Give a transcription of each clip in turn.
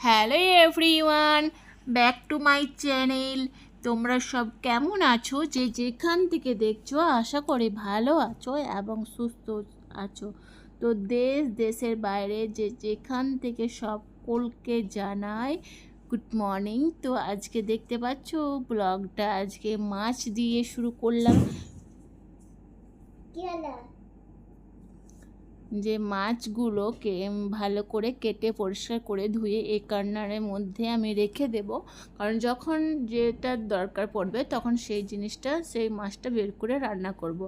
Hello everyone back to my channel তোমরা সব কেমন আছো? যে যেখান থেকে দেখছ, আশা করি ভালো আছো এবং সুস্থ আছো। তো দেশ, দেশের বাইরে যে যেখান থেকে সকলকে জানাই গুড মর্নিং তো আজকে দেখতে পাচ্ছ ব্লগটা আজকে মাছ দিয়ে শুরু করলাম। যে মাছগুলোকে ভালো করে কেটে পরিষ্কার করে ধুয়ে এই কর্নারের মধ্যে আমি রেখে দেব। কারণ যখন যেটা দরকার পড়বে তখন সেই জিনিসটা, সেই মাছটা বের করে রান্না করব।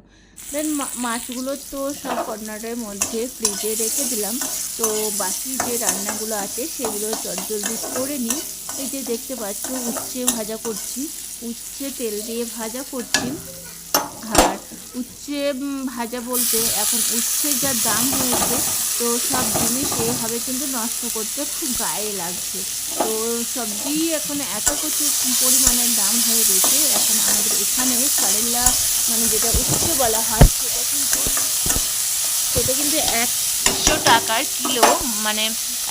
দেন মাছগুলো তো সব কর্নারের মধ্যে ফ্রিজে রেখে দিলাম। তো বাকি যে রান্নাগুলো আছে সেগুলো জলদি করে নিই। এই যে দেখতে পাচ্ছ, উচ্ছে ভাজা করছি। উচ্ছে তেল দিয়ে ভাজা করছি। উচ্ছে ভাজা বলতে এখন উচ্ছে যা দাম হয়েছে তো সব জিনিস এইভাবে কিন্তু নষ্ট করতে খুব গায়ে লাগছে। তো সবজি এখন এত প্রচুর পরিমাণে দাম হয়ে গেছে, এখন আমাদের এখানে কারেলা মানে যেটা উচ্ছে বলা হয়, সেটা কিন্তু সেটা কিন্তু একশো টাকার কিলো মানে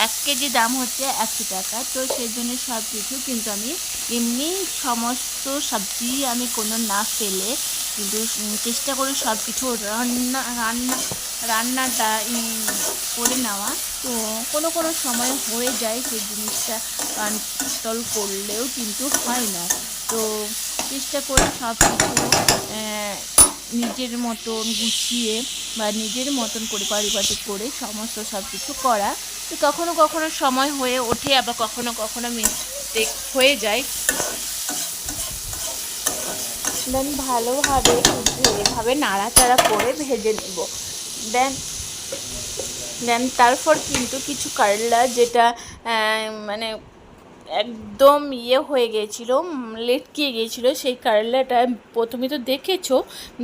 এক কেজি দাম হচ্ছে একশো টাকা। তো সেই জন্য সব কিছু কিন্তু আমি এমনি সমস্ত সবজি আমি কোনো না ফেলে কিন্তু চেষ্টা করি সব কিছু রান্না রান্না, রান্নাটা করে নেওয়া। তো কোনো কোনো সময় হয়ে যায় সেই জিনিসটা কন্ট্রোল করলেও কিন্তু হয় না। তো চেষ্টা করি সব কিছু নিজের মতন গুছিয়ে বা নিজের মতন করে পরিপাটি করে সমস্ত সব কিছু করা। তো কখনো কখনো সময় হয়ে ওঠে, আবার কখনো কখনো মিস্টেক হয়ে যায়। দেন ভালোভাবে এভাবে নাড়াচাড়া করে ভেজে নেব। দেন দেন তারপর কিন্তু কিছু কারলা যেটা মানে একদম ইয়ে হয়ে গিয়েছিল লেটকিয়ে গিয়েছিল সেই কারলাটা প্রথমে তো দেখেছ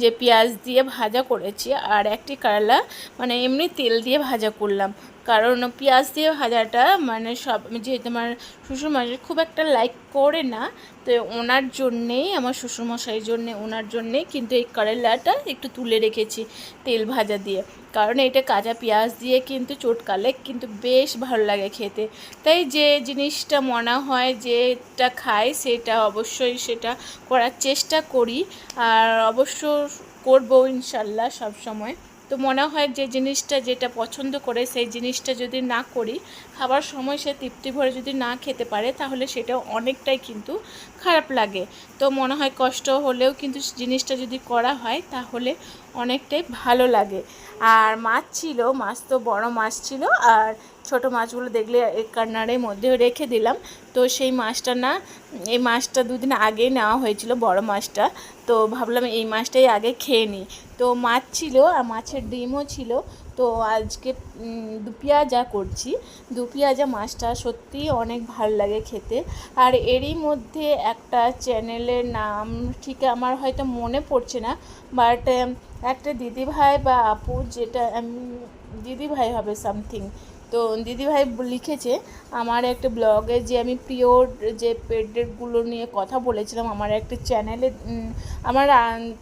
যে পেঁয়াজ দিয়ে ভাজা করেছি, আর একটি কারলা মানে এমনি তেল দিয়ে ভাজা করলাম। কারণ পেঁয়াজ দিয়ে ভাজাটা মানে সব, যেহেতু আমার শ্বশুরমশাই খুব একটা লাইক করে না, তো ওনার জন্যেই, আমার শ্বশুরমশাইয়ের জন্যে, ওনার জন্যেই কিন্তু এই কারেলাটা একটু তুলে রেখেছি তেল ভাজা দিয়ে। কারণ এটা কাঁচা পেঁয়াজ দিয়ে কিন্তু চটকালে কিন্তু বেশ ভালো লাগে খেতে। তাই যে জিনিসটা মনে হয় যেটা খাই সেটা অবশ্যই সেটা করার চেষ্টা করি। আর অবশ্য করব ইনশাল্লাহ সব সময় তো মনে হয় যে জিনিসটা যেটা পছন্দ করে সেই জিনিসটা যদি না করি, খাবার সময় সে তৃপ্তি ভরে যদি না খেতে পারে, তাহলে সেটা অনেকটাই কিন্তু খারাপ লাগে। তো মনে হয় কষ্ট হলেও কিন্তু জিনিসটা যদি করা হয়, তাহলে অনেকটাই ভালো লাগে। আর মাছ ছিল, মাছ তো বড় মাছ ছিল, আর ছোট মাছগুলো দেখলে এক কান্নারের মধ্যে রেখে দিলাম। তো সেই মাছটা না, এই মাছটা দুদিন আগে নেওয়া হয়েছিল, বড় মাছটা। তো ভাবলাম এই মাছটাই আগে খেয়ে নিই। তো মাছ ছিল, আর মাছের ডিমও ছিল। তো আজকে দু পেঁয়াজা করছি। দু পেঁয়াজা মাছটা সত্যি অনেক ভালো লাগে খেতে। আর এরই মধ্যে একটা চ্যানেলের নাম ঠিক আমার হয়তো মনে পড়ছে না বাট একটা দিদিভাই বা আপু যেটা দিদিভাই হবে সামথিং তো দিদিভাই লিখেছে, আমার একটা ব্লগে যে আমি পিওর যে পেডেটগুলো নিয়ে কথা বলেছিলাম, আমার একটা চ্যানেলে আমার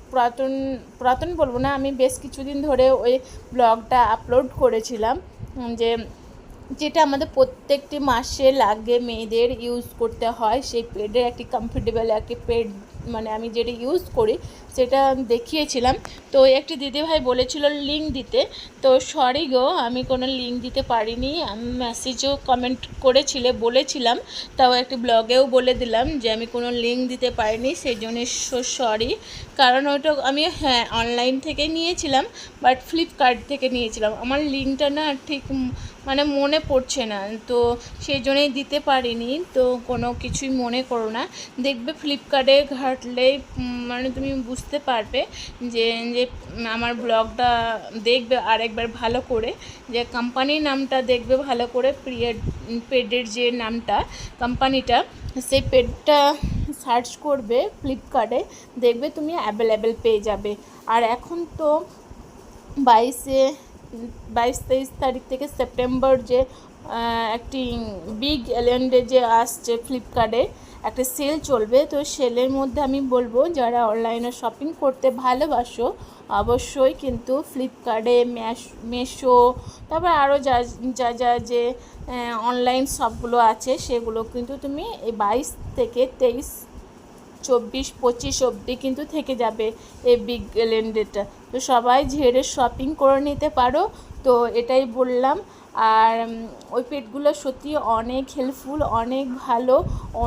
পুরাতন পুরাতন বলব না, আমি বেশ কিছুদিন ধরে ওই ব্লগটা আপলোড করেছিলাম যে যেটা আমাদের প্রত্যেকটি মাসে লাগে মেয়েদের ইউজ করতে হয়, সেই পেডের একটি কমফোর্টেবল একটি পেড মানে আমি যেটা ইউজ করি, সেটা দেখিয়েছিলাম। তো একটি দিদিভাই বলেছিল লিঙ্ক দিতে। তো সরি গো, আমি কোনো লিঙ্ক দিতে পারিনি। আমি মেসেজও কমেন্ট করেছিলে, বলেছিলাম। তাও একটি ব্লগেও বলে দিলাম যে আমি কোনো লিঙ্ক দিতে পারিনি, সেই জন্য সরি কারণ ওটা আমি হ্যাঁ অনলাইন থেকে নিয়েছিলাম বাট ফ্লিপকার্ট থেকে নিয়েছিলাম। আমার লিঙ্কটা না ঠিক মানে মনে পড়ছে না। তো সেই জন্যই দিতে পারিনি। তো কোনো কিছুই মনে করো না। দেখবে ফ্লিপকার্টে ঘাটলেই মানে তুমি বুঝতে পারবে যে যে আমার ব্লগটা দেখবে আরেকবার ভালো করে, যে কোম্পানির নামটা দেখবে ভালো করে পিরিয়ড পেডের যে নামটা কোম্পানিটা সেই পেডটা সার্চ করবে ফ্লিপকার্টে দেখবে তুমি অ্যাভেলেবেল পেয়ে যাবে। আর এখন তো বাইশে বাইশ তেইশ তারিখ থেকে সেপ্টেম্বর যে একটি বিগ এলিয়েন্ডে যে আসছে ফ্লিপকার্টে, একটা সেল চলবে। তো সেলের মধ্যে আমি বলব, যারা অনলাইনে শপিং করতে ভালোবাসো, অবশ্যই কিন্তু ফ্লিপকার্টে মেশো, তারপর আরও যা যা যা যে অনলাইন শপগুলো আছে, সেগুলো কিন্তু তুমি এই বাইশ থেকে তেইশ চব্বিশ, পঁচিশ অবধি কিন্তু থেকে যাবে এই বিগ গ্যালেন্ডারটা তো সবাই ঝেড়ে শপিং করে নিতে পারো, তো এটাই বললাম। আর ওই পেটগুলো সত্যি অনেক হেল্পফুল অনেক ভালো,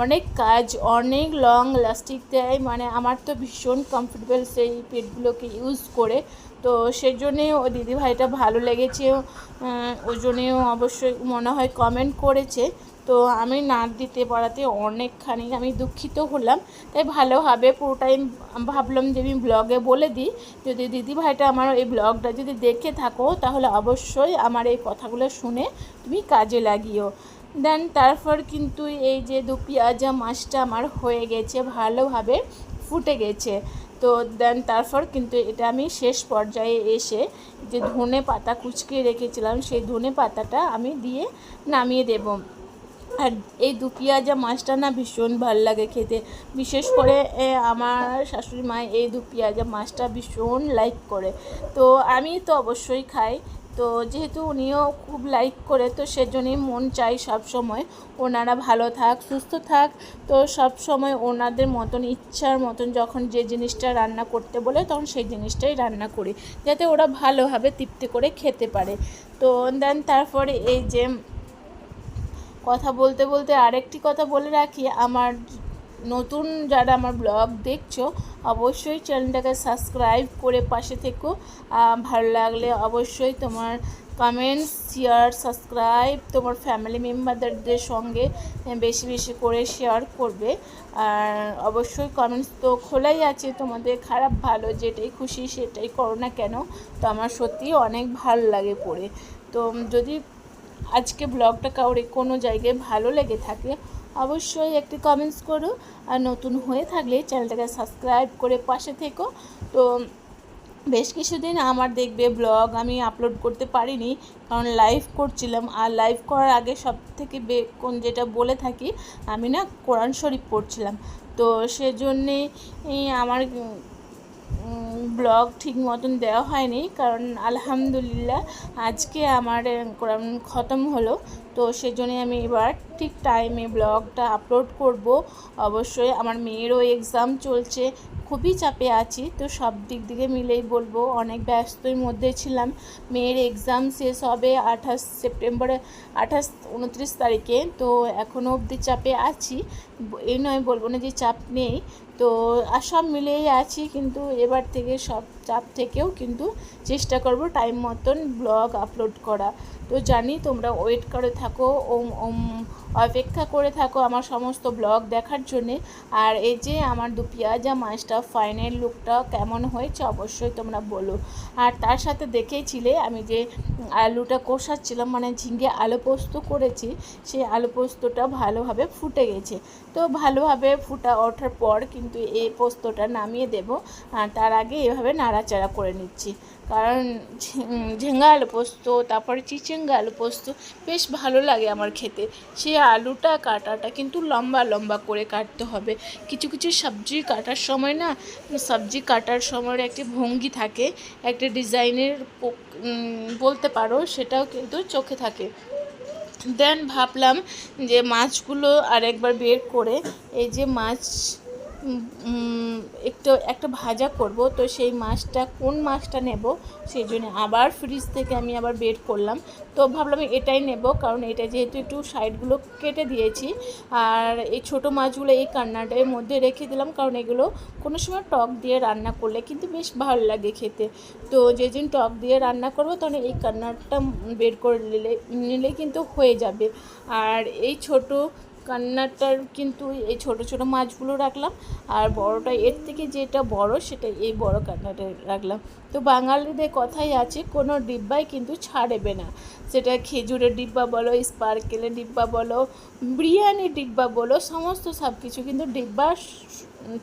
অনেক কাজ, অনেক লং লাস্টিক দেয়। মানে আমার তো ভীষণ কমফোর্টেবল সেই পেটগুলোকে ইউজ করে। তো সেজন্যে ও দিদিভাইটা ভালো লেগেছে। ওই জন্যেও অবশ্যই মনে হয় কমেন্ট করেছে। তো আমি না দিতে পারাতে অনেকখানি আমি দুঃখিত হলাম। তাই ভালোভাবে পুরোটাই ভাবলাম যে আমি ব্লগে বলে দিই। যদি দিদি ভাইটা আমার এই ব্লগটা যদি দেখে থাকো, তাহলে অবশ্যই আমার এই কথাগুলো শুনে তুমি কাজে লাগিও। দেন তারপর কিন্তু এই যে দু পেঁয়াজা মাছটা আমার হয়ে গেছে, ভালোভাবে ফুটে গেছে। তো দেন তারপর কিন্তু এটা আমি শেষ পর্যায়ে এসে যে ধনে পাতা কুচকে রেখেছিলাম, সেই ধনে পাতাটা আমি দিয়ে নামিয়ে দেবো। আর এই দু পেঁয়াজা মাছটা না ভীষণ ভালো লাগে খেতে। বিশেষ করে আমার শাশুড়ি মা এই দু পেঁয়াজা মাছটা ভীষণ লাইক করে। তো আমি তো অবশ্যই খাই। তো যেহেতু উনিও খুব লাইক করে, তো সেজন্যই মন চাই সব সময় ওনারা ভালো থাক, সুস্থ থাক। তো সব সময় ওনাদের মতন, ইচ্ছার মতন যখন যে জিনিসটা রান্না করতে বলে, তখন সেই জিনিসটাই রান্না করি। যাতে ওরা ভালোভাবে তৃপ্তি করে খেতে পারে। তো দেন তারপরে এই যে কথা বলতে বলতে আরেকটি কথা বলে রাখি, আমার নতুন যারা আমার ব্লগ দেখছ, অবশ্যই চ্যানেলটাকে সাবস্ক্রাইব করে পাশে থেকো। ভালো লাগলে অবশ্যই তোমার কমেন্টস শেয়ার সাবস্ক্রাইব তোমার ফ্যামিলি মেম্বারদের সঙ্গে বেশি বেশি করে শেয়ার করবে। আর অবশ্যই কমেন্টস তো খোলাই আছে, তোমাদের খারাপ ভালো যেটাই খুশি সেটাই করো না কেন, তো আমার সত্যিই অনেক ভালো লাগে পড়ে। তো যদি আজকে ব্লগটা কাউরে কোনো জায়গায় ভালো লেগে থাকে, অবশ্যই একটি কমেন্টস করো। আর নতুন হয়ে থাকলে চ্যানেলটাকে সাবস্ক্রাইব করে পাশে থেকো। তো বেশ কিছুদিন আমার দেখবে ব্লগ আমি আপলোড করতে পারিনি, কারণ লাইভ করছিলাম। আর লাইভ করার আগে সব থেকে কোন যেটা বলে থাকি, আমি না কোরআন শরীফ পড়ছিলাম। তো সেজন্যে আমার ব্লগ ঠিক মতন দেওয়া হয়নি, কারণ আলহামদুলিল্লাহ আজকে আমার কোরআন খতম হলো। তো সেজন্যই আমি এবার ঠিক টাইমে ব্লগটা আপলোড করব। অবশ্যই আমার মেয়েরও এক্সাম চলছে, খুবই চাপে আছি, তো সব দিক দিকে মিলেই বলব। অনেক ব্যস্তর মধ্যে ছিলাম। মেয়ের এক্সাম শেষ হবে আঠাশ সেপ্টেম্বরে, আঠাশ উনত্রিশ তারিখে, তো এখনও অবধি চাপে আছি। এই নয় বলব না যে চাপ নেই তো, আর সব মিলেই আছি, কিন্তু এবার থেকে সব চাপ থেকেও কিন্তু চেষ্টা করব টাইম মতন ব্লগ আপলোড করা। তো জানি তোমরা ওয়েট করে থাকো, ওম ওম, অপেক্ষা করে থাকো আমার সমস্ত ব্লগ দেখার জন্যে। আর এই যে আমার দু পেঁয়াজা মাছটা ফাইনাল লুকটা কেমন হয়েছে অবশ্যই তোমরা বলো। আর তার সাথে দেখেইছিলে আমি যে আলুটা কষাচ্ছিলাম মানে ঝিঙ্গে আলু পোস্ত করেছি, সেই আলু পোস্তটা ভালোভাবে ফুটে গেছে। তো ভালোভাবে ফুটা ওঠার পর কিন্তু এই পোস্তটা নামিয়ে দেব। তার আগে এভাবে নাড়াচাড়া করে নিচ্ছি। কারণ ঝিঙ্গা আলু পোস্ত, তারপরে চিচিঙ্গা আলু পোস্ত বেশ ভালো লাগে আমার খেতে। সেই আলুটা, কাটাটা কিন্তু লম্বা লম্বা করে কাটতে হবে। কিছু কিছু সবজি কাটার সময় না, সবজি কাটার সময় একটি ভঙ্গি থাকে। একটা ডিজাইনের বলতে পারো, সেটাও কিন্তু চোখে থাকে। দেন ভাবলাম যে মাছগুলো আরেকবার বের করে, এই যে মাছ একটু, একটা ভাজা করব। তো সেই মাছটা, কোন মাছটা নেব সেই জন্য আবার ফ্রিজ থেকে আমি আবার বের করলাম। তো ভাবলাম এটাই নেব, কারণ এটা যেহেতু একটু সাইডগুলো কেটে দিয়েছি। আর এই ছোট মাছগুলো এই কান্নাটার মধ্যে রেখে দিলাম, কারণ এগুলো কোনো সময় টক দিয়ে রান্না করলে কিন্তু বেশ ভালো লাগে খেতে। তো যেদিন টক দিয়ে রান্না করব, তখন এই কান্নাটা বের করে নিলে নিলে কিন্তু হয়ে যাবে। আর এই ছোট কান্নাটার কিন্তু এই ছোট ছোট মাছগুলো রাখলাম আর বড়টা এর থেকে যেটা বড় সেটা এই বড় কান্নাটা রাখলাম। তো বাঙালিদের কথাই আছে, কোনো ডিব্বাই কিন্তু ছাড়বে না। সেটা খেজুরের ডিব্বা বলো, স্পার্কেলের ডিব্বা বলো, বিরিয়ানির ডিব্বা বলো, সমস্ত সব কিছু কিন্তু ডিব্বা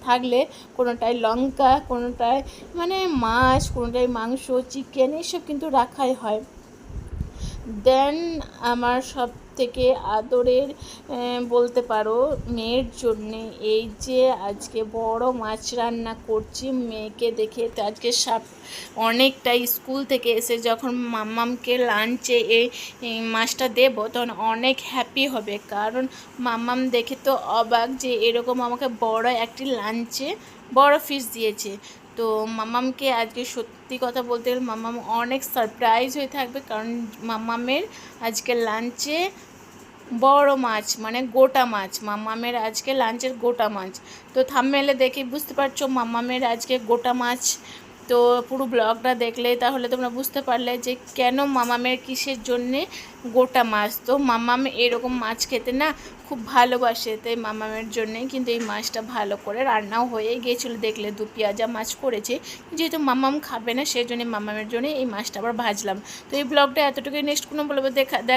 থাকলে কোনোটায় লঙ্কা, কোনোটায় মানে মাছ, কোনোটায় মাংস, চিকেন, এসব কিন্তু রাখাই হয়। দেন আমার সব থেকে আদরের বলতে পারো, মেয়ের জন্যে এই যে আজকে বড় মাছ রান্না করছি, মেয়েকে দেখে তো আজকে সাপ অনেকটা স্কুল থেকে এসে যখন মাম্মামকে লাঞ্চে এই মাছটা দেবো, তখন অনেক হ্যাপি হবে। কারণ মাম্মাম দেখে তো অবাক যে এরকম আমাকে বড় একটি লাঞ্চে বড় ফিশ দিয়েছে। তো মামামকে আজকে সত্যি কথা বলতে গেলে মামাম অনেক সারপ্রাইজ হয়ে থাকবে কারণ মামামের আজকে লাঞ্চে বড় মাছ মানে গোটা মাছ। মামামের আজকে লাঞ্চের গোটা মাছ। তো থামমেলে দেখে বুঝতে পারছ মামামের আজকে গোটা মাছ তো পুরো ব্লগটা দেখলে তাহলে তোমরা বুঝতে পারলে যে কেন মামামের কিসের জন্যে গোটা মাছ। তো মামাম এরকম মাছ খেতে না খুব ভালোবাসে, তাই মামামের জন্যে কিন্তু এই মাছটা ভালো করে রান্নাও হয়ে গিয়েছিল। দেখলে দু পেঁয়াজা মাছ করেছে, যেহেতু মামাম খাবে না সেই জন্য মামামের জন্য এই মাছটা আবার ভাজলাম। তো এই ব্লগটা এতটুকুই, নেক্সট কোনো বলব দেখা দেখা